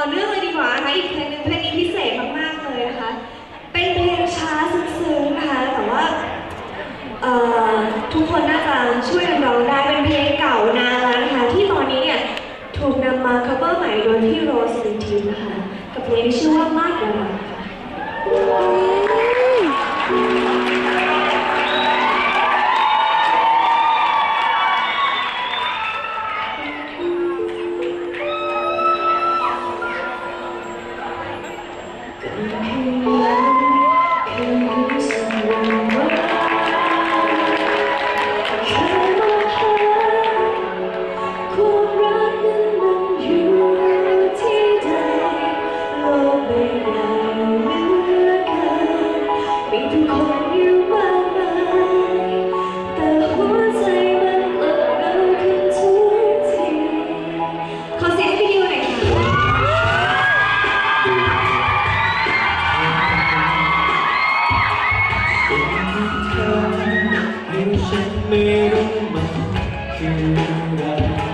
อเนื่องเลยดีกว่านะคะอีกเพลงหนึงเพลงนี้พิเศษมากๆเลยนะคะ เป็นเพลงช้าซึ้งๆนะคะแต่ว่าเอ่อทุกคนน่าจะช่วยกันร้องได้เป็นเพลงเก่านานแล้วนะคะที่ตอนนี้เนี่ยถูกนำมา cover ใหม่โดยพี่โรสลินทิมนะคะกับเพลงที่ชื่อว่ามาดระดับค่ งที่เธอให้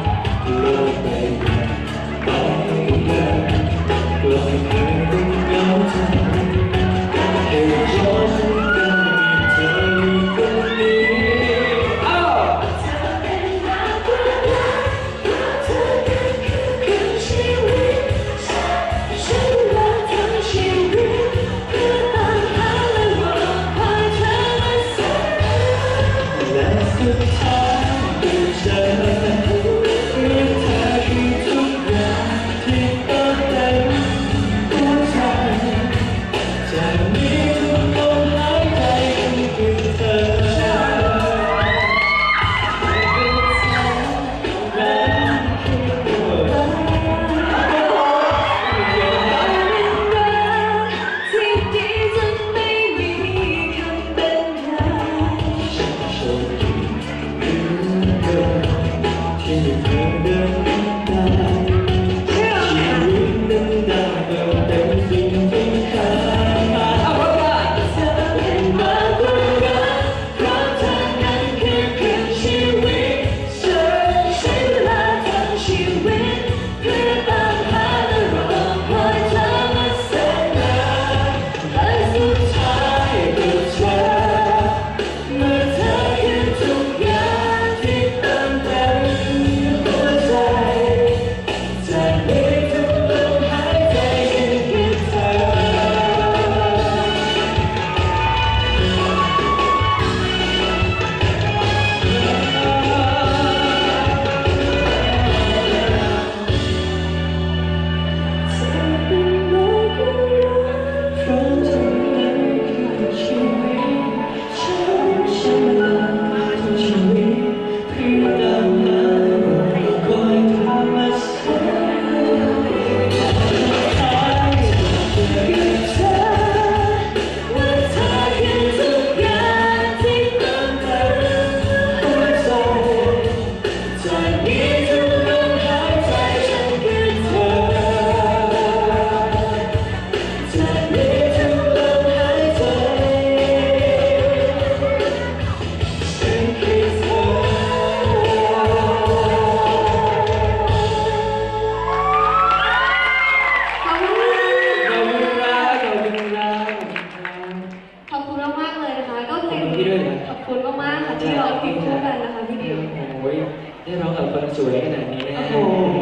คนสวยขนาดนี้นะโอ้โห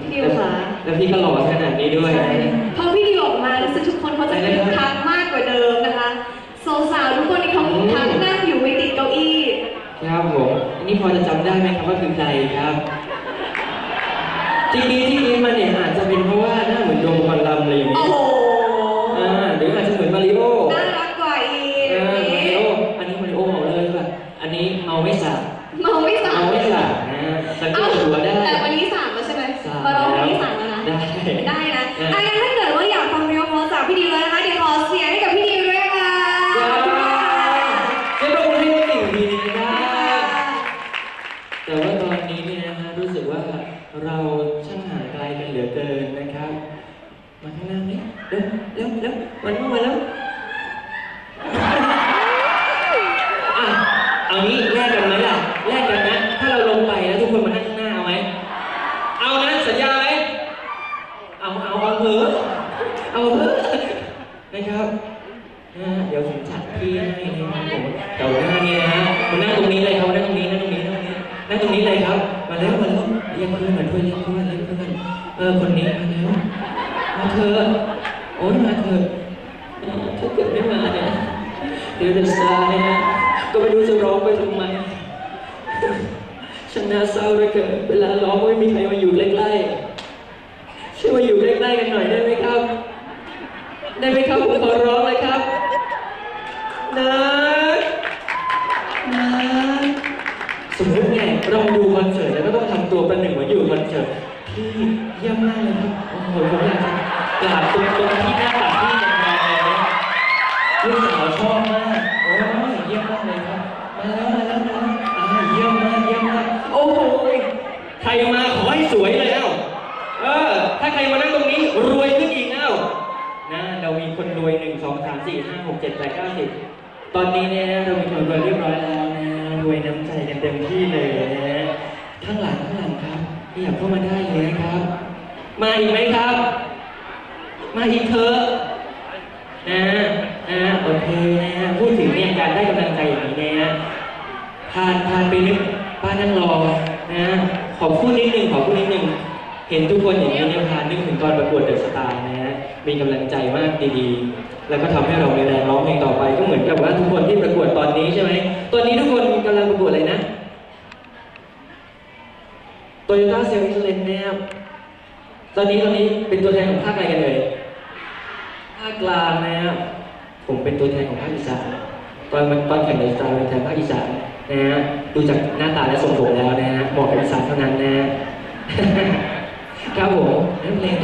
พี่ดิวค่ะแล้วพี่ก็หล่อขนาดนี้ด้วย ใช่พอพี่ดิวออกมารู้สึกทุกคนเขาจะคึกคักมากกว่าเดิมนะคะสาวๆทุกคนที่เขาคึกคักนั่งอยู่ไม่ติดเก้าอี้ ครับผมอันนี้พอจะจำได้ไหมครับว่าคือใครครับที่กรีดที่กรีดมาเนี่ยอาจจะเป็นเพราะว่าหน้าเหมือนโดมพอลลัมอะไรอย่างโอ้นี้โหอ่าหรืออาจจะเหมือนมาริโอน่ารักกว่าอีกเออนี่มาริโออันนี้มาริโอเมาเลยป่ะอันนี้เมาไม่สาเมาไม่สา เมาไม่สา นะสังเกตหัวได้ แต่วันนี้สามแล้วใช่ไหมสามมาร้องวันนี้สามแล้วนะ ได้ ได้นะเอออะงั้นถ้าเกิดว่าอยากฟังเพลงเพราะจากพี่ดิวแล้วนะคะเดี๋ย นะครับเดี๋ยวผมจัดพี่ให้นะครับผมแต่ว่าหน้านี่ยนะมานั่งตรงนี้เลยครับมนั่งตรงนี้นั่งตรงนี้นั่งตรงนี้นั่งตรงนี้เลยครับ มาแล้วมาแล้วเรียกเพื่อนมาด้วยเรียกเพื่อนเรียกเพื่อนเออคนนี้มาแล้วมาเถอะโอ้ยมาเถอะถ้าเกิดไม่มาเนี่ยเดี๋ยวจะซาเนี่ยก็ไม่รู้จะร้องไปทำไมฉันน่าเศร้าเลยเกิดเวลาร้องไม่มีใครมาอยู่ใกล้ๆช่วยมาอยู่ใกล้ๆกันหน่อย ได้ไหมครับผมขอร้องเลยครับนะนะสมมติเนี่ยเราดูคอนเสิร์ตแล้วก็ต้องทำตัวประหนึ่งเหมือนอยู่คอนเสิร์ตพี่เยี่ยมมากเลยครับโอ้โหผมอยากจะกราบตรงตรงที่หน้าตักที่แรงๆเลยลูกสาวชอบมากโอ้ยเยี่ยมมากเลยครับมาแล้วมาแล้วมาแล้วอ่าเยี่ยมมากเยี่ยมมากโอ้โหใครมาขอ สองสามสี่ห้าหกเจ็ดแปดเก้าสิบตอนนี้เนี่ยเรามีคนรวยเรียบร้อยแล้วนะรวยน้ำใจกันเต็มที่เลยนะข้างหลังข้างหลังครับขยับเข้ามาได้เลยนะครับ มาอีกไหมครับ มาอีกเถอะนะนะโอเคนะพูดถึงเนี่ยการได้กำลังใจอย่างนี้นี่ยผ่านผ่านไปนึกป้านั่งรอนะ ขอพูดนิดนึงขอพูดนิดนึงเห็นทุกคนอย่างนี้เนี่ยพานึกถึงตอนประกวดเดอะสตาร์นะฮะมีกำลังใจมากดีๆ แล้วก็ทำให้เรามีแรงร้องเพลงต่อไปก็เหมือนกับว่าทุกคนที่ประกวดตอนนี้ใช่ไหมตอนนี้ทุกคนกำลังประกวดอะไรนะโตโยต้าเซลล์อิสเลนนะครับตอนนี้ตอนนี้เป็นตัวแทนของภาคอะไรกันเลยภาคกลางนะครับผมเป็นตัวแทนของภาคอีสานตอนตอนแข่งเดอะสตาร์เป็นแทนภาคอีสานนะฮะดูจากหน้าตาและทรงผมแล้วนะฮะเหมาะกับอีสานเท่านั้นนะฮะครับผมแล้วเพลง